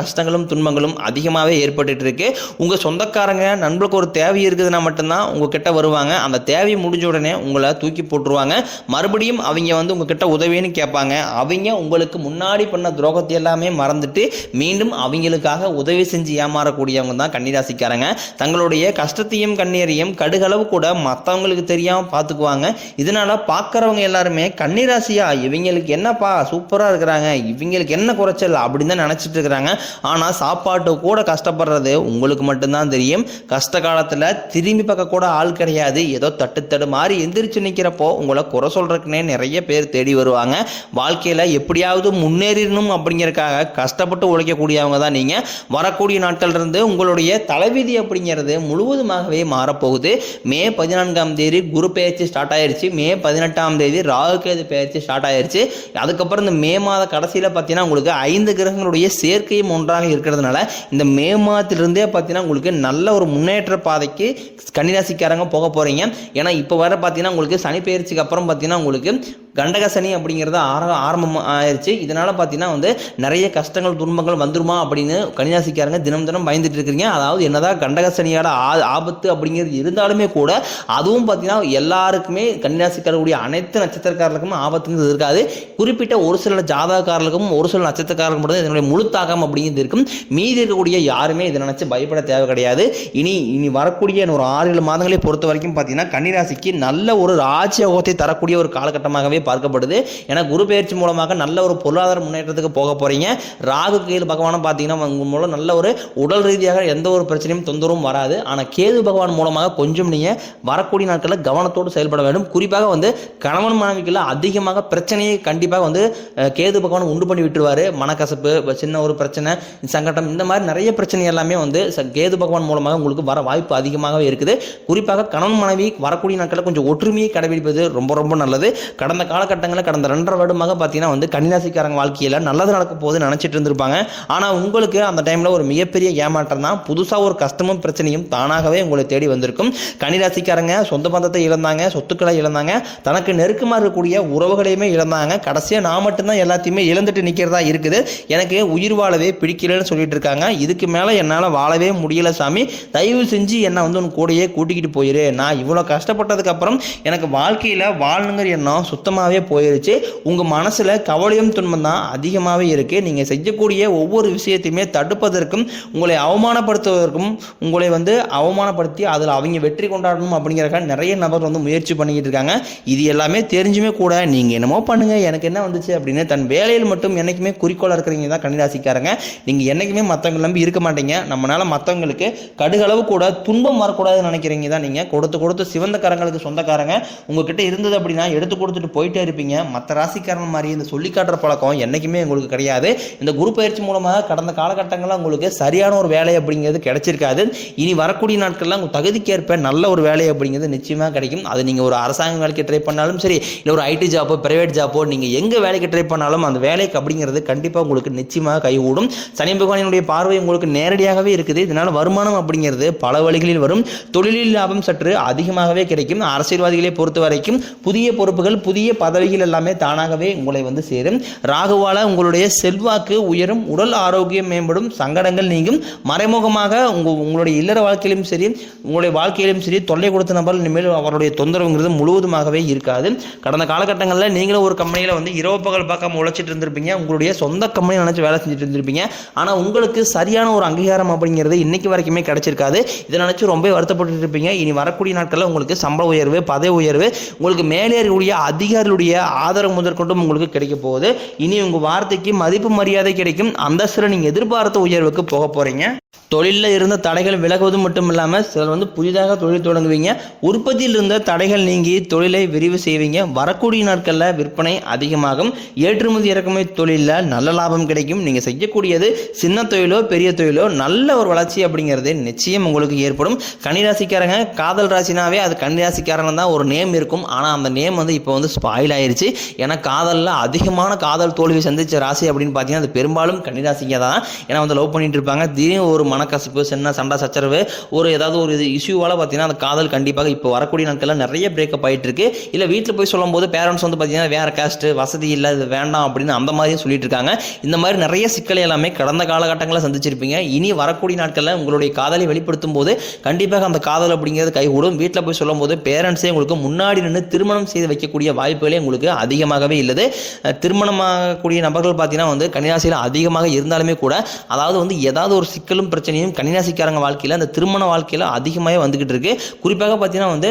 கஷ்டங்களும் துன்பங்களும் அதிகமாகவே ஏற்பட்டுட்டு இருக்கு உங்கள் சொந்தக்காரங்க நண்பர்களுக்கு ஒரு தேவை இருக்குதுன்னா மட்டும்தான் உங்ககிட்ட வருவாங்க. அந்த தேவை முடிஞ்ச உடனே உங்களை தூக்கி போட்டுருவாங்க. மறுபடியும் அவங்க வந்து உங்ககிட்ட உதவின்னு கேட்பாங்க. அவங்க உங்களுக்கு முன்னாடி பண்ண துரோகத்தை எல்லாமே மறந்துட்டு மீண்டும் அவங்களுக்காக உதவி செஞ்சு ஏமாறக்கூடியவங்க தான் கன்னிராசிக்காரங்க. தங்களுடைய கஷ்டத்தையும் கண்ணீரையும் கடுகளவு கூட மற்றவங்களுக்கு தெரியாமல் பார்த்துக்குவாங்க இதனால பார்க்குறவங்க எல்லாருமே கன்னிராசியா இவங்களுக்கு என்னப்பா சூப்பராக இருக்கிறாங்க இவங்களுக்கு என்ன குறைச்சல் அப்படின்னு தான் நினச்சிட்டு இருக்கிறாங்க. ஆனால் சாப்பாட்டு கூட கஷ்டப்படுறது உங்களுக்கு மட்டும்தான் தெரியும். கஷ்ட காலத்தில் திரும்பி பார்க்க கூட ஆள் கிடையாது. ஏதோ தட்டு தடு மாதிரி எந்திரிச்சு நிற்கிறப்போ உங்களை குறை சொல்கிறதுக்குனே நிறைய பேர் தேடி வருவாங்க. வாழ்க்கையில் எப்படியாவது முன்னேறிடணும் அப்படிங்கிறக்காக கஷ்டப்பட்டு உழைக்கக்கூடியவங்க தான் நீங்கள் வரக்கூடிய நாட்கள் இருந்து உங்களுடைய தலைவிதி அப்படிங்கிறது முழுவதுமாகவே மாறப்போகுது. மே பதினான்காம் தேதி குரு பெயர்ச்சி ஸ்டார்ட் ஆயிடுச்சு மே பதினெட்டாம் தேதி ராகுகேது பெயர்ச்சி ஸ்டார்ட் ஆயிருச்சு. அதுக்கப்புறம் இந்த மே மாத கடைசியில் பார்த்தீங்கன்னா உங்களுக்கு ஐந்து கிரகங்களுடைய சேர்க்கையும் ஒன்றாக இருக்கிறதுனால இந்த மே மாதத்திலிருந்தே பார்த்தீங்கன்னா உங்களுக்கு நல்ல ஒரு முன்னேற்ற பாதைக்கு கன்னிராசிக்காரங்க போக போகிறீங்க ஏன்னா இப்போ வர பார்த்தீங்கன்னா உங்களுக்கு சனி பயிற்சிக்கு அப்புறம் பார்த்தீங்கன்னா உங்களுக்கு கண்டக சனி அப்படிங்கிறது ஆர ஆரம்பம் ஆயிடுச்சு இதனால் பார்த்தீங்கன்னா வந்து நிறைய கஷ்டங்கள் துன்பங்கள் வந்துருமா அப்படின்னு கன்னிராசிக்காரங்க தினம் தினம் பயந்துட்டு இருக்கிறீங்க அதாவது என்னதான் கண்டக சனியோட ஆ ஆபத்து அப்படிங்கிறது இருந்தாலுமே கூட அதுவும் பார்த்தீங்கன்னா எல்லாருக்குமே கன்னிராசிக்காரர்களுடைய அனைத்து நட்சத்திரக்காரர்களுக்கும் ஆபத்துங்கிறது இருக்காது. குறிப்பிட்ட ஒரு சில ஜாதகக்காரர்களுக்கும் ஒரு சில நட்சத்திரக்காரர்களுக்கும் மட்டும் இதனுடைய முழு தாக்கம் அப்படிங்கிறது இருக்கும். மீதி இருக்கக்கூடிய யாருமே இதை நினச்சி பயப்பட தேவை கிடையாது. இனி இனி வரக்கூடிய ஒரு ஆறு ஏழு மாதங்களை பொறுத்த வரைக்கும் பார்த்தீங்கன்னா கன்னிராசிக்கு நல்ல ஒரு ராஜயோகத்தை தரக்கூடிய ஒரு காலகட்டமாகவே பார்க்கப்படுது. ஏன்னா குரு பயிற்சி மூலமாக நல்ல ஒரு பொருளாதார முன்னேற்றத்துக்கு போக போகிறீங்க ராகு கேது பகவானும் பார்த்தீங்கன்னா உங்க மூலம் நல்ல ஒரு உடல் ரீதியாக எந்த ஒரு பிரச்சனையும் தொந்தரவும் வராது. ஆனால் கேது பகவான் மூலமாக கொஞ்சம் நீங்கள் வரக்கூடிய நாட்களில் கவனத்தோடு செயல்பட வேண்டும். குறிப்பாக வந்து கணவன் மனைவிக்குள்ள அதிகமாக பிரச்சனையை கண்டிப்பாக வந்து கேது பகவான் உண்டு பண்ணி விட்டுருவாரு. மனக்கசப்பு சின்ன ஒரு பிரச்சனை சங்கடம் இந்த மாதிரி நிறைய பிரச்சனை எல்லாமே வந்து ச- கேது பகவான் மூலமாக உங்களுக்கு வர வாய்ப்பு அதிகமாகவே இருக்குது. குறிப்பாக கணவன் மனைவி வரக்கூடிய நாட்களில் கொஞ்சம் ஒற்றுமையை கடைபிடிப்பது ரொம்ப ரொம்ப நல்லது. கடந்த காலகட்டங்களில் கடந்த ரெண்டரை வருடமாக பார்த்தீங்கன்னா வந்து கன்னிராசிக்காரங்க வாழ்க்கையில் நல்லது நடக்க போகுது நினச்சிட்டு இருந்திருப்பாங்க. ஆனால் உங்களுக்கு அந்த டைமில் ஒரு மிகப்பெரிய ஏமாற்றம் தான். புதுசாக ஒரு கஷ்டமும் பிரச்சனையும் தானாகவே உங்களை தேடி வந்திருக்கும். கன்னிராசிக்காரங்க சொந்த பந்தத்தை இழந்தாங்க சொத்துக்களை இழந்தாங்க தனக்கு நெருக்கமாக இருக்கக்கூடிய உறவுகளையுமே இழந்தாங்க. கடைசியாக நான் மட்டும்தான் எல்லாத்தையுமே இழந்துட்டு நிற்கிறதா இருக்குது. எனக்கு உயிர் வாழவே பிடிக்கலன்னு சொல்லிட்டு இருக்காங்க. இதுக்கு மேலே என்னால் வாழவே முடியல சாமி. தயவு செஞ்சு என்னை வந்து உன் கூடையே கூட்டிக்கிட்டு போயிரு. நான் இவ்வளோ கஷ்டப்பட்டதுக்கப்புறம் எனக்கு வாழ்க்கையில் வாழணுங்கிற எண்ணம் சுத்தமாக அதிகமாகவே போயிருச்சு. உங்கள் மனசில் கவலையும் துன்பம் தான் அதிகமாகவே இருக்குது நீங்கள் செய்யக்கூடிய ஒவ்வொரு விஷயத்தையுமே தடுப்பதற்கும் உங்களை அவமானப்படுத்துவதற்கும் உங்களை வந்து அவமானப்படுத்தி அதில் அவங்க வெற்றி கொண்டாடணும் அப்படிங்கிறக்காக நிறைய நபர் வந்து முயற்சி பண்ணிக்கிட்டு இருக்காங்க. இது எல்லாமே தெரிஞ்சுமே கூட நீங்கள் என்னமோ பண்ணுங்கள் எனக்கு என்ன வந்துச்சு அப்படின்னு தன் வேலையில் மட்டும் என்றைக்குமே குறிக்கோளாக இருக்கிறீங்க தான் கன்னிராசிக்காரங்க. நீங்கள் என்றைக்குமே மற்றவங்க நம்பி இருக்க மாட்டீங்க. நம்மளால் மற்றவங்களுக்கு கடுகளவு கூட துன்பம் வரக்கூடாதுன்னு நினைக்கிறீங்க தான் நீங்கள் கொடுத்து கொடுத்து சிவந்த கரங்களுக்கு சொந்தக்காரங்க. உங்ககிட்ட இருந்தது அப்படின்னா எடுத்து கொடுத்துட்டு போய் போயிட்டே இருப்பீங்க. மற்ற ராசிக்காரன் மாதிரி இந்த சொல்லி காட்டுற பழக்கம் என்றைக்குமே உங்களுக்கு கிடையாது. இந்த குரு பயிற்சி மூலமாக கடந்த காலகட்டங்களில் உங்களுக்கு சரியான ஒரு வேலை அப்படிங்கிறது கிடைச்சிருக்காது. இனி வரக்கூடிய நாட்கள்ல உங்கள் தகுதிக்கேற்ப நல்ல ஒரு வேலை அப்படிங்கிறது நிச்சயமாக கிடைக்கும். அது நீங்கள் ஒரு அரசாங்க வேலைக்கு ட்ரை பண்ணாலும் சரி இல்லை ஒரு ஐடி ஜாப்போ பிரைவேட் ஜாப்போ நீங்கள் எங்கே வேலைக்கு ட்ரை பண்ணாலும் அந்த வேலைக்கு அப்படிங்கிறது கண்டிப்பாக உங்களுக்கு நிச்சயமாக கைகூடும். சனி பகவானினுடைய பார்வை உங்களுக்கு நேரடியாகவே இருக்குது. இதனால் வருமானம் அப்படிங்கிறது பல வழிகளில் வரும். தொழிலில் லாபம் சற்று அதிகமாகவே கிடைக்கும். அரசியல்வாதிகளை பொறுத்த வரைக்கும் புதிய பொறுப்புகள் புதிய பதவிகள் எல்லாமே தானாகவே உங்களை வந்து சேரும். ராகுவால உங்களுடைய செல்வாக்கு உயரும் உடல் ஆரோக்கியம் மேம்படும் சங்கடங்கள் நீங்கும். மறைமுகமாக உங்க உங்களுடைய இல்லற வாழ்க்கையிலும் சரி உங்களுடைய வாழ்க்கையிலும் சரி தொல்லை கொடுத்த நபர் இனிமேல் அவருடைய தொந்தரவுங்கிறது முழுவதுமாகவே இருக்காது. கடந்த காலகட்டங்களில் நீங்களும் ஒரு கம்பெனியில் வந்து இரவு பகல் பார்க்காம உழைச்சிட்டு இருந்திருப்பீங்க. உங்களுடைய சொந்த கம்பெனி நினச்சி வேலை செஞ்சுட்டு இருந்திருப்பீங்க. ஆனால் உங்களுக்கு சரியான ஒரு அங்கீகாரம் அப்படிங்கிறது இன்னைக்கு வரைக்குமே கிடைச்சிருக்காது. இதை நினச்சி ரொம்ப வருத்தப்பட்டு இருப்பீங்க. இனி வரக்கூடிய நாட்களில் உங்களுக்கு சம்பள உயர்வு பதவி உயர்வு உங்களுக்கு மேலே இருக்கக்கூடிய அதிகாரிகளுடைய ஆதரவு முதற்கொண்டும் உங்களுக்கு கிடைக்க போகுது. இனி உங்கள் வார்த்தைக்கு மதிப்பு மரியாதை கிடைக்கும். அந்தஸ்தில் நீங்கள் எதிர்பார்த்த உயர்வுக்கு போக போகிறீங்க தொழிலில் இருந்த தடைகள் விலகுவது மட்டும் இல்லாமல் சிலர் வந்து புதிதாக தொழில் தொடங்குவீங்க. உற்பத்தியில் இருந்த தடைகள் நீங்கி தொழிலை விரிவு செய்வீங்க. வரக்கூடிய நாட்களில் விற்பனை அதிகமாகும். ஏற்றுமதி இறக்குமதி தொழிலில் நல்ல லாபம் கிடைக்கும். நீங்கள் செய்யக்கூடியது சின்ன தொழிலோ பெரிய தொழிலோ நல்ல ஒரு வளர்ச்சி அப்படிங்கிறது நிச்சயம் உங்களுக்கு ஏற்படும். கன்னிராசிக்காரங்க காதல் ராசினாவே அது கன்னிராசிக்காரங்க தான் ஒரு நேம் இருக்கும். ஆனால் அந்த நேம் வந்து இப்போ வந்து ஆயில் ஆயிடுச்சு ஏன்னா காதலில் அதிகமான காதல் தோல்வி சந்திச்ச ராசி அப்படின்னு பார்த்தீங்கன்னா அது பெரும்பாலும் கன்னிராசிங்க தான். ஏன்னா வந்து லவ் பண்ணிட்டு இருப்பாங்க. திடீர்னு ஒரு மனக்கசப்பு சின்ன சண்டை சச்சரவு ஒரு ஏதாவது ஒரு இது இஷ்யூவால் பார்த்தீங்கன்னா அந்த காதல் கண்டிப்பாக இப்போ வரக்கூடிய நாட்களில் நிறைய பிரேக்கப் ஆகிட்டு இருக்கு இல்லை வீட்டில் போய் சொல்லும்போது பேரண்ட்ஸ் வந்து பார்த்தீங்கன்னா வேற காஸ்ட் வசதி இல்லை இது வேண்டாம் அப்படின்னு அந்த மாதிரியும் சொல்லிட்டு இருக்காங்க. இந்த மாதிரி நிறைய சிக்கலை எல்லாமே கடந்த காலகட்டங்களில் சந்திச்சிருப்பீங்க. இனி வரக்கூடிய நாட்களில் உங்களுடைய காதலை வெளிப்படுத்தும் போது கண்டிப்பாக அந்த காதல் அப்படிங்கிறது கைகூடும். வீட்டில் போய் சொல்லும்போது பேரண்ட்ஸே உங்களுக்கு முன்னாடி நின்று திருமணம் செய்து வைக்கக்கூடிய வாய்ப்பு வாய்ப்புகளே உங்களுக்கு அதிகமாகவே இல்லது. திருமணமாகக்கூடிய நபர்கள் பார்த்தீங்கன்னா வந்து கன்னிராசியில் அதிகமாக இருந்தாலுமே கூட அதாவது வந்து ஏதாவது ஒரு சிக்கலும் பிரச்சனையும் கன்னிராசிக்காரங்க வாழ்க்கையில் அந்த திருமண வாழ்க்கையில் அதிகமாகவே வந்துகிட்டு இருக்கு. குறிப்பாக பார்த்தீங்கன்னா வந்து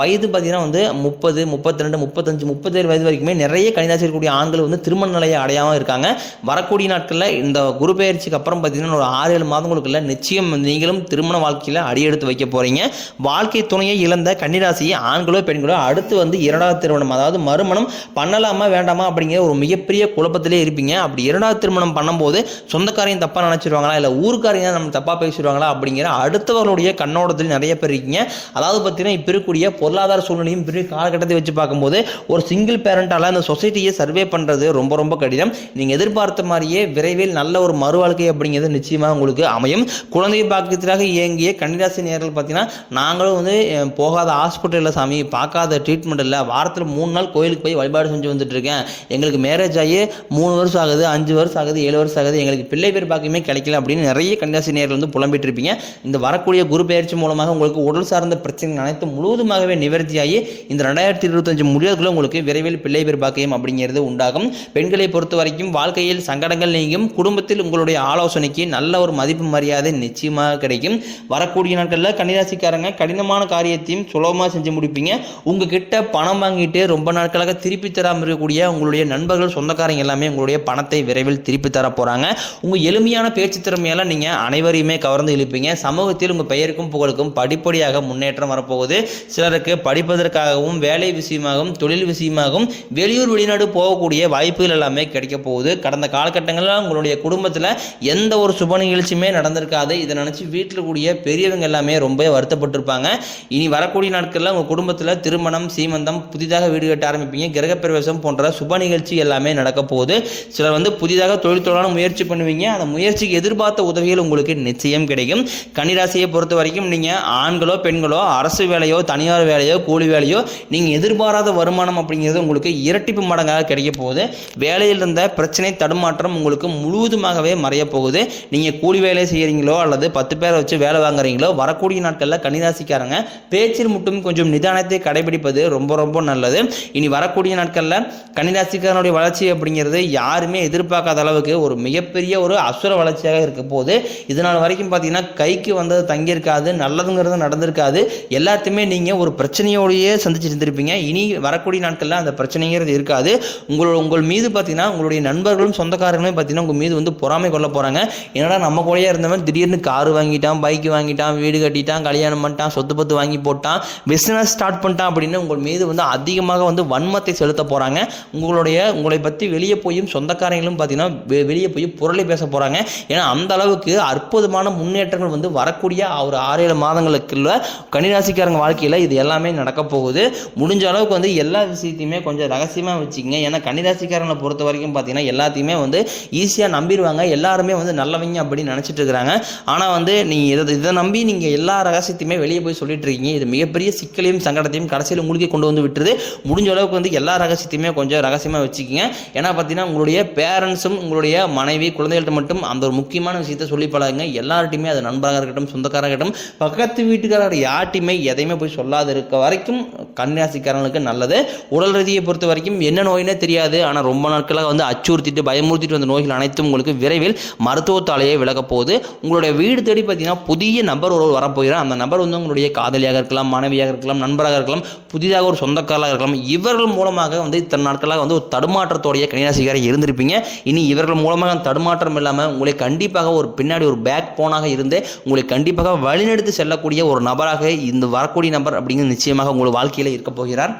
வயது பார்த்தீங்கன்னா வந்து முப்பது முப்பத்தி ரெண்டு முப்பத்தஞ்சு முப்பத்தேழு வயது வரைக்குமே நிறைய கன்னிராசி இருக்கக்கூடிய ஆண்கள் வந்து திருமண நிலையை அடையாமல் இருக்காங்க. வரக்கூடிய நாட்களில் இந்த குரு பயிற்சிக்கு அப்புறம் பார்த்தீங்கன்னா ஒரு ஆறு ஏழு மாதங்களுக்குள்ள நிச்சயம் நீங்களும் திருமண வாழ்க்கையில் அடியெடுத்து வைக்க போறீங்க. வாழ்க்கை துணையை இழந்த கன்னிராசியை ஆண்களோ பெண்களோ அடுத்து வந்து இரண்டாவது திருமணம் அதாவது மறுமணம் பண்ணலாமா வேண்டாமா அப்படிங்கிற ஒரு மிகப்பெரிய குழப்பத்திலே இருப்பீங்க. அப்படி இரண்டாவது திருமணம் பண்ணும்போது சொந்தக்காரையும் தப்பாக நினச்சிருவாங்களா இல்லை ஊருக்காரங்க நம்ம தப்பாக பேசிடுவாங்களா அப்படிங்கிற அடுத்தவர்களுடைய கண்ணோட்டத்தில் நிறைய பேர் இருக்கீங்க. அதாவது பார்த்தீங்கன்னா இப்போ இருக்கக்கூடிய பொருளாதார சூழ்நிலையும் பெரிய காலகட்டத்தை வச்சு பார்க்கும்போது ஒரு சிங்கிள் பேரண்டால் அந்த சொசைட்டியை சர்வே பண்ணுறது ரொம்ப ரொம்ப கடினம். நீங்கள் எதிர்பார்த்த மாதிரியே விரைவில் நல்ல ஒரு மறு வாழ்க்கை அப்படிங்கிறது நிச்சயமாக உங்களுக்கு அமையும். குழந்தை பாக்கியத்திற்காக இயங்கிய கன்னிராசி நேரில் பார்த்தீங்கன்னா நாங்களும் வந்து போகாத ஹாஸ்பிட்டலில் சாமி பார்க்காத ட்ரீட்மெண்ட் இல்லை. வாரத்தில் மூணு நாள் கோயிலுக்கு போய் வழிபாடு செஞ்சு வந்துட்டு இருக்கேன் எங்களுக்கு மேரேஜ் ஆகி மூணு வருஷம் ஆகுது அஞ்சு வருஷம் ஆகுது ஏழு வருஷம் ஆகுது. எங்களுக்கு பிள்ளை பேர் பாக்கியமே கிடைக்கல அப்படின்னு நிறைய கன்னிராசி நேர்கள் வந்து புலம்பிட்டு இருப்பீங்க இந்த வரக்கூடிய குரு பயிற்சி மூலமாக உங்களுக்கு உடல் சார்ந்த பிரச்சனைகள் அனைத்து முழுவதுமாகவே நிவர்த்தியாகி இந்த ரெண்டாயிரத்தி இருபத்தஞ்சு முடியாதுக்குள்ள உங்களுக்கு விரைவில் பிள்ளை பேர் பாக்கியம் அப்படிங்கிறது உண்டாகும். பெண்களை பொறுத்த வரைக்கும் வாழ்க்கையில் சங்கடங்கள் நீங்கும். குடும்பத்தில் உங்களுடைய ஆலோசனைக்கு நல்ல ஒரு மதிப்பு மரியாதை நிச்சயமாக கிடைக்கும். வரக்கூடிய நாட்களில் கன்னிராசிக்காரங்க கடினமான காரியத்தையும் சுலபமாக செஞ்சு முடிப்பீங்க. உங்ககிட்ட பணம் வாங்கிட்டு ரொம்ப நாட்களாக திருப்பி தராமல் இருக்கக்கூடிய உங்களுடைய நண்பர்கள் சொந்தக்காரங்க எல்லாமே உங்களுடைய பணத்தை விரைவில் திருப்பி தர போகிறாங்க உங்கள் எளிமையான பேச்சு திறமையால் நீங்கள் அனைவரையுமே கவர்ந்து இழுப்பீங்க. சமூகத்தில் உங்கள் பெயருக்கும் புகழுக்கும் படிப்படியாக முன்னேற்றம் வரப்போகுது. சிலருக்கு படிப்பதற்காகவும் வேலை விஷயமாகவும் தொழில் விஷயமாகவும் வெளியூர் வெளிநாடு போகக்கூடிய வாய்ப்புகள் எல்லாமே கிடைக்க போகுது. கடந்த காலகட்டங்களில் உங்களுடைய குடும்பத்தில் எந்த ஒரு சுப நிகழ்ச்சியுமே நடந்திருக்காது. இதை நினச்சி வீட்டில் கூடிய பெரியவங்க எல்லாமே ரொம்ப வருத்தப்பட்டிருப்பாங்க. இனி வரக்கூடிய நாட்களில் உங்கள் குடும்பத்தில் திருமணம் சீமந்தம் புதிதாக வீடு கட்ட ஆரம்பிப்பீங்க. கிரகப்பிரவேசம் போன்ற சுப நிகழ்ச்சி எல்லாமே நடக்க போகுது. சிலர் வந்து புதிதாக தொழில் தொழிலான முயற்சி பண்ணுவீங்க. அந்த முயற்சிக்கு எதிர்பார்த்த உதவிகள் உங்களுக்கு நிச்சயம் கிடைக்கும். கன்னிராசியை பொறுத்த வரைக்கும் நீங்கள் ஆண்களோ பெண்களோ அரசு வேலையோ தனியார் வேலையோ கூலி வேலையோ நீங்கள் எதிர்பாராத வருமானம் அப்படிங்கிறது உங்களுக்கு இரட்டிப்பு மடங்காக கிடைக்க போகுது. வேலையில் இருந்த பிரச்சனை தடுமாற்றம் உங்களுக்கு முழுவதுமாகவே மறைய போகுது. நீங்கள் கூலி வேலை செய்கிறீங்களோ அல்லது பத்து பேரை வச்சு வேலை வாங்குறீங்களோ வரக்கூடிய நாட்களில் கன்னிராசிக்காரங்க பேச்சில் மட்டும் கொஞ்சம் நிதானத்தை கடைபிடிப்பது ரொம்ப ரொம்ப நல்லது. இனி வரக்கூடிய நாட்களில் கன்னிராசிக்காரனுடைய வளர்ச்சி அப்படிங்கிறது யாருமே எதிர்பார்க்காத அளவுக்கு ஒரு மிகப்பெரிய ஒரு அசுர வளர்ச்சியாக இருக்க போகுது. இதனால் வரைக்கும் பார்த்தீங்கன்னா கைக்கு வந்தது தங்கியிருக்காது நல்லதுங்கிறது நடந்திருக்காது. எல்லாத்தையுமே நீங்கள் ஒரு பிரச்சனையோடையே சந்திச்சு இருந்திருப்பீங்க. இனி வரக்கூடிய நாட்களில் அந்த பிரச்சனைங்கிறது இருக்காது. உங்களோட உங்கள் மீது பார்த்தீங்கன்னா உங்களுடைய நண்பர்களும் சொந்தக்காரங்களும் பார்த்தீங்கன்னா உங்கள் மீது வந்து பொறாமை கொள்ள போகிறாங்க என்னடா நம்ம கூடயே இருந்தவன் திடீர்னு கார் வாங்கிட்டான் பைக் வாங்கிட்டான் வீடு கட்டிட்டான் கல்யாணம் பண்ணிட்டான் சொத்து பத்து வாங்கி போட்டான் பிஸ்னஸ் ஸ்டார்ட் பண்ணிட்டான் அப்படின்னு உங்கள் மீது வந்து அதிகமாக வந்து வன்மத்தை செலுத்த போகிறாங்க உங்களுடைய உங்களை பற்றி வெளியே போயும் சொந்தக்காரங்களும் பார்த்தீங்கன்னா வெ- வெளியே போய் புரளி பேச போகிறாங்க ஏன்னா அந்த அளவுக்கு அற்புதமான முன்னேற்றங்கள் வந்து வரக்கூடிய ஒரு ஆறு ஏழு மாதங்களுக்குள்ள கன்னிராசிக்காரங்க வாழ்க்கையில் இது எல்லாமே நடக்க போகுது. முடிஞ்ச அளவுக்கு வந்து எல்லா விஷயத்தையுமே கொஞ்சம் ரகசியமாக வச்சுக்கோங்க. ஏன்னா கன்னிராசிக்காரங்களை பொறுத்த வரைக்கும் பார்த்தீங்கன்னா எல்லாத்தையுமே வந்து ஈஸியாக நம்பிடுவாங்க. எல்லாருமே வந்து நல்லவங்க அப்படின்னு நினச்சிட்டு இருக்கிறாங்க. ஆனால் வந்து நீங்கள் இதை இதை நம்பி நீங்கள் எல்லா ரகசியத்தையுமே வெளியே போய் சொல்லிட்டு இருக்கீங்க. இது மிகப்பெரிய சிக்கலையும் சங்கடத்தையும் கடைசியில் உங்களுக்கே கொண்டு வந்து விட்டுருது. முடிஞ்ச அளவுக்கு வந்து எல்லா ரகசியத்தையுமே கொஞ்சம் ரகசியமாக வச்சுக்கோங்க. ஏன்னா பார்த்தீங்கன்னா உங்களுடைய பேரண்ட்ஸும் உங்களுடைய மனைவி குழந்தைகள்கிட்ட மட்டும் அந்த ஒரு முக்கியமான விஷயத்தை சொல்லி பழகுங்க. எல்லார்ட்டையுமே அது நண்பராக இருக்கட்டும் சொந்தக்காராக இருக்கட்டும் பக்கத்து வீட்டுக்காரர் யார்ட்டையுமே எதையுமே போய் சொல்லாத இருக்க வரைக்கும் கன்னிராசிக்காரங்களுக்கு நல்லது. உடல் ரீதியை பொறுத்த வரைக்கும் என்ன நோயினே தெரியாது. ஆனால் ரொம்ப நாட்களாக வந்து அச்சுறுத்திட்டு பயமுறுத்திட்டு வந்த நோய்கள் அனைத்தும் உங்களுக்கு விரைவில் மருத்துவத்தாலேயே விலகப் போகுது. உங்களுடைய வீடு தேடி பார்த்தீங்கன்னா புதிய நபர் ஒரு வரப்போகிறார். அந்த நபர் வந்து உங்களுடைய காதலியாக இருக்கலாம் மனைவியாக இருக்கலாம் நண்பராக இருக்கலாம் புதிதாக ஒரு சொந்தக்காரராக இருக்கலாம். இவர் இவர்கள் மூலமாக வந்து இத்தனை நாட்களாக வந்து ஒரு தடுமாற்றத்தோடைய கன்னிராசிக்காரர் இருந்திருப்பீங்க. இனி இவர்கள் மூலமாக தடுமாற்றம் இல்லாமல் உங்களை கண்டிப்பாக ஒரு பின்னாடி ஒரு பேக் போனாக இருந்து உங்களை கண்டிப்பாக வழிநடத்தி செல்லக்கூடிய ஒரு நபராக இந்த வரக்கூடிய நபர் அப்படிங்கிறது நிச்சயமாக உங்கள் வாழ்க்கையில் இருக்க போகிறார்.